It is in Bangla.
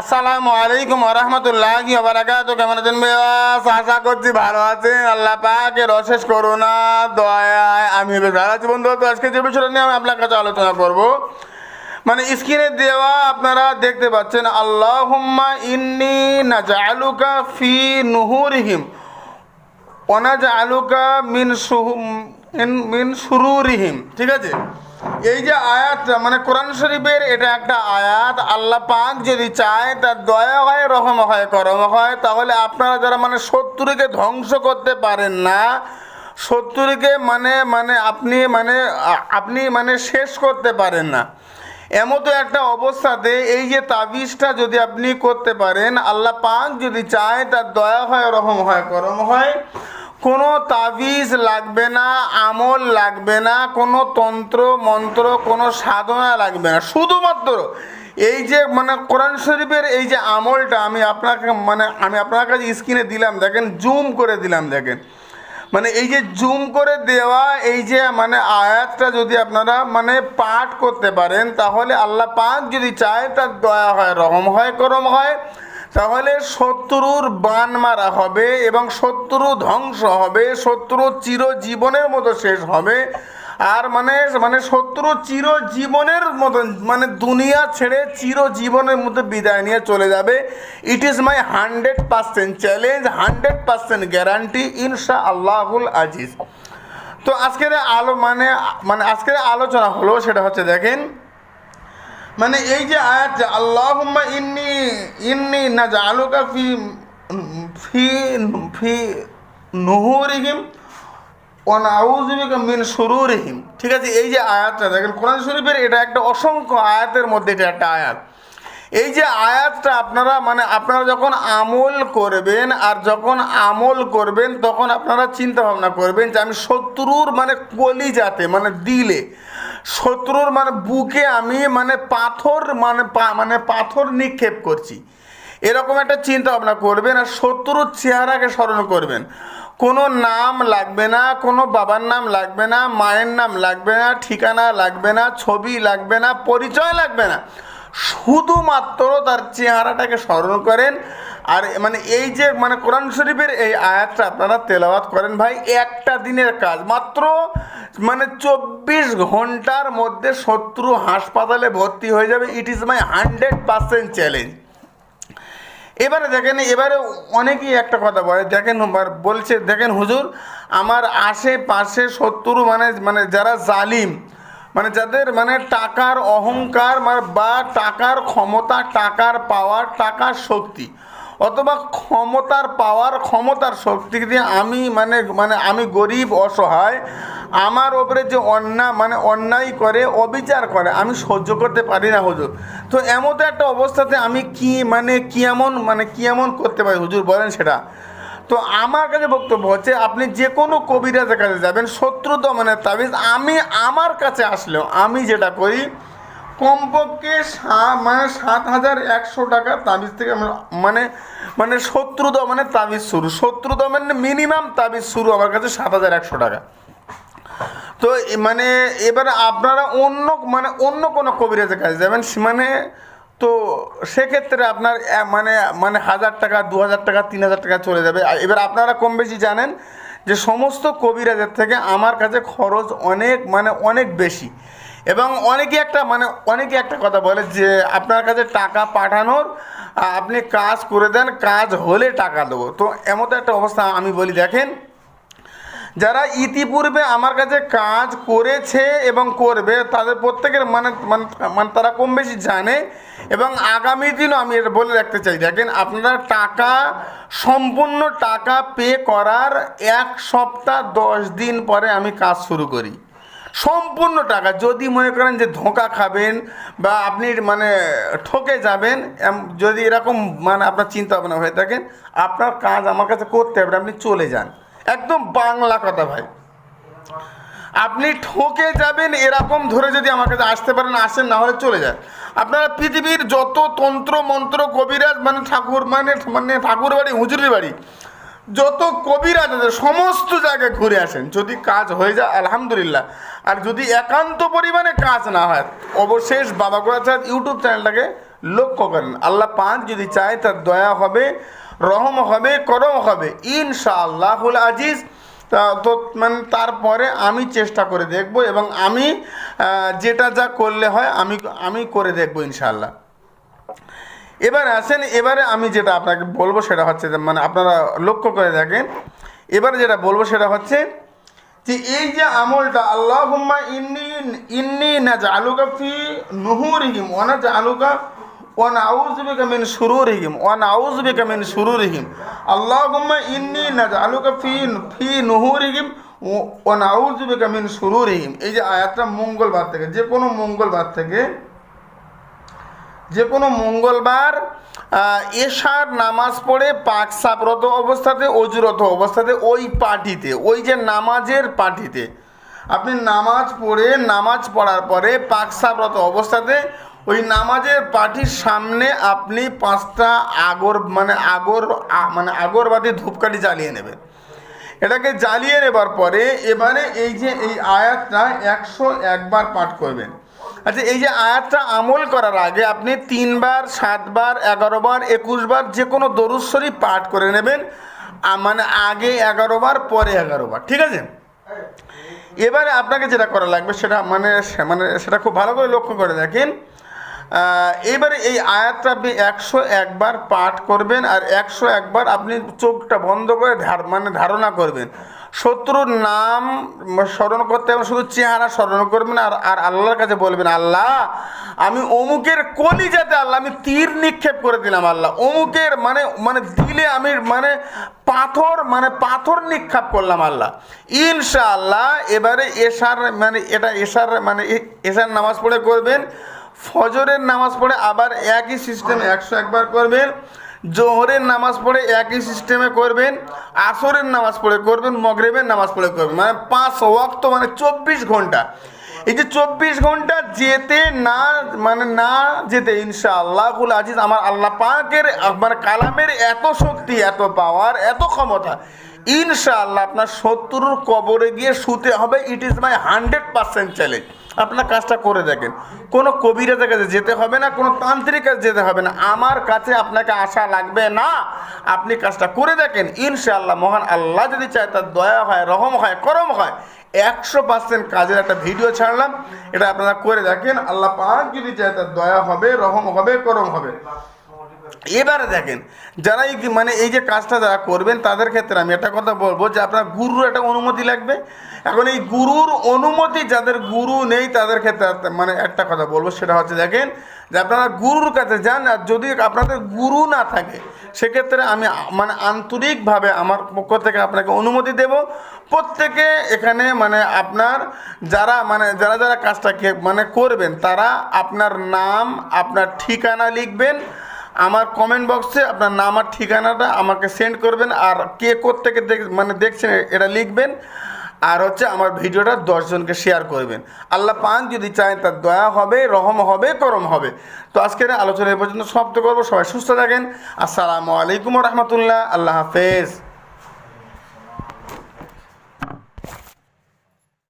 আসসালামু আলাইকুম রহমতুল্লাহি বারাকাতু কেমন আছেন আশা করছি ভালো আছেন। আল্লাহ পাকের অশেষ করুণা, দয়ায় আমি বেশ ভালো আছি। বন্ধু, তো আজকে যে বিষয়টা নিয়ে আমি আপনার কাছে আলোচনা করব মানে স্ক্রিনে দেওয়া আপনারা দেখতে পাচ্ছেন, আল্লাহুম্মা ইন্নি নাজআলুকা ফি নুহুরিহিম। আলুকা মিন মিন সুরুরিহিম। ঠিক আছে? এই যে আয়াত মানে কোরআন শরীফের এটা একটা আয়াত, আল্লাহ পাক যদি চায়, তার দয়া হয়, রহম হয়, করম হয়, তাহলে আপনারা যারা মানে শত্রুকে ধ্বংস করতে পারেন না, শত্রুকে মানে মানে আপনি মানে আপনি মানে শেষ করতে পারেন না। এমতো একটা অবস্থাতে এই যে তাবিজটা যদি আপনি করতে পারেন, আল্লাহ পাক যদি চায়, তার দয়া হয়, রহম হয়, করম হয় কোনো তাবিজ লাগবে না, আমল লাগবে না, কোনো তন্ত্র, মন্ত্র, কোনো সাধনা লাগবে না। শুধুমাত্র এই যে মানে কোরআন শরীফের এই যে আমলটা আমি আপনাকে মানে আমি আপনার কাছে স্ক্রিনে দিলাম, দেখেন, জুম করে দিলাম, দেখেন। মানে এই যে জুম করে দেওয়া, এই যে মানে আয়াতটা যদি আপনারা মানে পাঠ করতে পারেন, তাহলে আল্লাহ পাক যদি চায় তার দয়া হয়, রহম হয়, করম হয় তাহলে শত্রুর বান মারা হবে এবং শত্রু ধ্বংস হবে, শত্রু চিরজীবনের মতো শেষ হবে। আর মানে মানে শত্রু চিরজীবনের মতন মানে দুনিয়া ছেড়ে চিরজীবনের মধ্যে বিদায় নিয়ে চলে যাবে। It is my hundred percent challenge hundred percent guarantee ইনশা আল্লাহুল আজিজ। তো আজকের আলো মানে মানে আজকের আলোচনা হলো, সেটা হচ্ছে দেখেন মানে এই যে আয়াত আল্লাহুম্মা ইন্নি ইন্নি না জালুকা ফি ফি ফি নুহুরিহিম অনাউজুবিকা মিন সুরুরিহিম ঠিক আছে, এই যে আয়াতটা, দেখেন কোরআন শরীফের এটা একটা অসংখ্য আয়াতের মধ্যে এটা একটা আয়াত। এই যে আয়াতটা আপনারা মানে আপনারা যখন আমল করবেন আর যখন আমল করবেন, তখন আপনারা চিন্তা ভাবনা করবেন যে আমি শত্রুর মানে কলিজাতে মানে দিলে শত্রুর মানে বুকে আমি মানে পাথর মানে মানে পাথর নিক্ষেপ করছি। এরকম একটা চিন্তা ভাবনা করবেন আর শত্রুর চেহারাকে স্মরণ করবেন। কোনো নাম লাগবে না, কোনো বাবার নাম লাগবে না, মায়ের নাম লাগবে না, ঠিকানা লাগবে না, ছবি লাগবে না, পরিচয় লাগবে না। শুধুমাত্র তার চেহারাটাকে স্মরণ করেন। আর মানে এই যে মানে কোরআন শরীফের এই আয়াতটা আপনারা তেলাওয়াত করেন ভাই, একটা দিনের কাজ। মাত্র মানে চব্বিশ ঘণ্টার মধ্যে শত্রু হাসপাতালে ভর্তি হয়ে যাবে। It is my hundred percent challenge এবারে দেখেন, এবারে অনেকেই একটা কথা বলে, দেখেন বলছে, দেখেন হুজুর, আমার আশেপাশে শত্রু মানে মানে যারা জালিম মানে যাদের মানে টাকার অহংকার মানে বা টাকার ক্ষমতা, টাকার পাওয়ার টাকার শক্তি, অথবা ক্ষমতার পাওয়ার ক্ষমতার শক্তি দিয়ে আমি মানে মানে আমি গরিব, অসহায়, আমার ওপরে যে অন্যায় মানে অন্যায় করে, অবিচার করে, আমি সহ্য করতে পারি না হুজুর। তো এমতো একটা অবস্থাতে আমি কি মানে কি এমন মানে কি এমন করতে পারি? হুজুর বলেন সেটা। তো আমার কাছে বক্তব্য হচ্ছে, আপনি যে কোনো কবিরাজের কাছে যাবেন, শত্রু দমনের তাবিজ আমি আমার কাছে আসলেও আমি যেটা করি, কমপক্ষে মানে সাত হাজার একশো টাকা তাবিজ থেকে মানে মানে শত্রু দমনের তাবিজ শুরু। শত্রু দমনের মিনিমাম তাবিজ শুরু আমার কাছে সাত হাজার একশো টাকা। তো মানে এবারে আপনারা অন্য মানে অন্য কোনো কবিরাজের কাছে যাবেন মানে তো সেক্ষেত্রে আপনার মানে মানে হাজার টাকা, দু হাজার টাকা, তিন হাজার টাকা চলে যাবে। এবার আপনারা কম বেশি জানেন যে সমস্ত কবিরাজের থেকে আমার কাছে খরচ অনেক মানে অনেক বেশি। এবং অনেকে একটা মানে অনেকে একটা কথা বলে যে আপনার কাছে টাকা পাঠানোর আপনি কাজ করে দেন, কাজ হলে টাকা দেবো। তো এমতো একটা অবস্থা আমি বলি, দেখেন যারা ইতিপূর্বে আমার কাছে কাজ করেছে এবং করবে, তাদের প্রত্যেকের মানে মানে মানে তারা কম বেশি জানে এবং আগামী দিনও আমি এটা বলে রাখতে চাই। দেখেন, আপনারা টাকা, সম্পূর্ণ টাকা পে করার এক সপ্তাহ, দশ দিন পরে আমি কাজ শুরু করি। সম্পূর্ণ টাকা, যদি মনে করেন যে ধোঁকা খাবেন বা আপনি মানে ঠকে যাবেন যদি এরকম মানে আপনার চিন্তা ভাবনা হয়ে থাকেন আপনার কাজ আমার কাছে করতে হবে আপনি চলে যান। একদম বাংলা কথা ভাই। আপনি ঠকে যাবেন এরকম ধরে যদি আমার কাছে আসতে পারেন, আসেন, না হলে চলে যায় আপনারা পৃথিবীর যত তন্ত্র, মন্ত্র, কবিরাজ মানে ঠাকুর মানে মানে ঠাকুর বাড়ি, হুজুরের বাড়ি, যত কবিরাজ আছে, সমস্ত জায়গায় ঘুরে আসেন। যদি কাজ হয়ে যায়, আলহামদুলিল্লাহ। আর যদি একান্ত পরিমাণে কাজ না হয়, অবশেষ বাবা গোড়াচাঁদ ইউটিউব চ্যানেলটাকে লক্ষ্য করেন। আল্লাহ পাক যদি চায়, তার দয়া হবে। রহম হবে, করম হবে। ইনশাআল্লাহুল আজিজ তা- মানে তারপরে আমি চেষ্টা করে দেখব এবং আমি যেটা যা করলে হয় আমি আমি করে দেখব ইনশাআল্লাহ। এবার আসেন, এবারে আমি যেটা আপনাকে বলব সেটা হচ্ছে মানে আপনারা লক্ষ্য করে দেখেন, এবারে যেটা বলব সেটা হচ্ছে যে, এই যে আমলটা আল্লাহ ইন্নি ইন্নি না জালুকা ফি নুহুরিহিম ওনা জালুকা এই যে আয়াতটা মঙ্গলবার থেকে, যে কোনো মঙ্গলবার থেকে, যে কোনো মঙ্গলবার এশার নামাজ পড়ে পাক সাপরত অবস্থাতে, অজুরত অবস্থাতে, ওই পার্টিতে, ওই যে নামাজের পার্টিতে। আপনি নামাজ পড়ে, নামাজ পড়ার পরে পাক সাপরত অবস্থাতে ওই নামাজের পার্টির সামনে আপনি পাঁচটা আগর মানে আগর মানে আগরবাতি ধূপকাঠি জ্বালিয়ে নেবেন। এটাকে জ্বালিয়ে নেবার পরে এবারে এই যে এই আয়াতটা একশো একবার পাঠ করবেন। আচ্ছা এই যে আয়াতটা আমল করার আগে আপনি তিনবার, সাতবার, এগারোবার, একুশবার যে কোনো দরুদ শরীফ পাঠ করে নেবেন মানে আগে এগারোবার, পরে এগারোবার, ঠিক আছে? এবারে আপনাকে যেটা করা লাগবে সেটা মানে মানে সেটা খুব ভালো করে লক্ষ্য করে দেখেন। এবারে এই আয়াতটা আপনি একশো একবার পাঠ করবেন আর একশো একবার আপনি চোখটা বন্ধ করে মানে ধারণা করবেন। শত্রুর নাম স্মরণ করতে হবে, শুধু চেহারা স্মরণ করবেন আর আর আল্লাহর কাছে বলবেন, আল্লাহ, আমি অমুকের কলিজাতে আল্লাহ, আমি তীর নিক্ষেপ করে দিলাম আল্লাহ। অমুকের মানে মানে দিলে আমি মানে পাথর মানে পাথর নিক্ষেপ করলাম আল্লাহ। ইনশাআল্লাহ, এবারে এশার মানে এটা এশার মানে এশার নামাজ পড়ে করবেন। ফজরের নামাজ পড়ে আবার একই সিস্টেমে একশো একবার করবেন, জোহরের নামাজ পড়ে একই সিস্টেমে করবেন, আসরের নামাজ পড়ে করবেন, মগরেবের নামাজ পড়ে করবেন। মানে পাঁচ ওয়াক্ত মানে চব্বিশ ঘণ্টা। এই যে চব্বিশ ঘণ্টা যেতে না মানে না যেতে ইনশা আল্লাহুল আজিজ আমার আল্লাহ পাকের আমার কালামের এত শক্তি, এত পাওয়ার এত ক্ষমতা, ইনশাআল্লাহ আপনার শত্রুর কবরে গিয়ে শুতে হবে। It is my hundred percent challenge আপনার কাজটা করে দেখেন। কোনো কবিরাজের কাছে যেতে হবে না, কোনো তান্ত্রিক কাছে যেতে হবে না। আমার কাছে আপনাকে আশা লাগবে না, আপনি কাজটা করে দেখেন। ইনশাআল্লাহ মহান আল্লাহ যদি চায়, তার দয়া হয়, রহম হয়, করম হয়, একশো পার্সেন্ট কাজের একটা ভিডিও ছাড়লাম। এটা আপনারা করে দেখেন। আল্লাহ পাক যদি চায়, তার দয়া হবে, রহম হবে, করম হবে। এবারে দেখেন যারা এই মানে এই যে কাজটা যারা করবেন, তাদের ক্ষেত্রে আমি একটা কথা বলব যে আপনার গুরুর একটা অনুমতি লাগবে। এখন এই গুরুর অনুমতি যাদের গুরু নেই, তাদের ক্ষেত্রে মানে একটা কথা বলব, সেটা হচ্ছে দেখেন যে আপনারা গুরুর কাছে যান, আর যদি আপনাদের গুরু না থাকে, সেক্ষেত্রে আমি মানে আন্তরিকভাবে আমার পক্ষ থেকে আপনাকে অনুমতি দেব। প্রত্যেকে এখানে মানে আপনার যারা মানে যারা যারা কাজটাকে মানে করবেন, তারা আপনার নাম, আপনার ঠিকানা লিখবেন আমার কমেন্ট বক্সে আপনার নাম আর ঠিকানাটা আমাকে সেন্ড করবেন আর কে থেকে দেখ মানে দেখছেন এটা লিখবেন আর হচ্ছে আমার ভিডিওটা দশজনকে শেয়ার করবেন। আল্লাহ পান যদি চায় তার দয়া হবে, রহম হবে, করম হবে। তো আজকের আলোচনা এ পর্যন্ত সমাপ্ত করব। সবাই সুস্থ থাকেন। আসসালামু আলাইকুম রহমতুল্লাহ। আল্লাহ হাফেজ।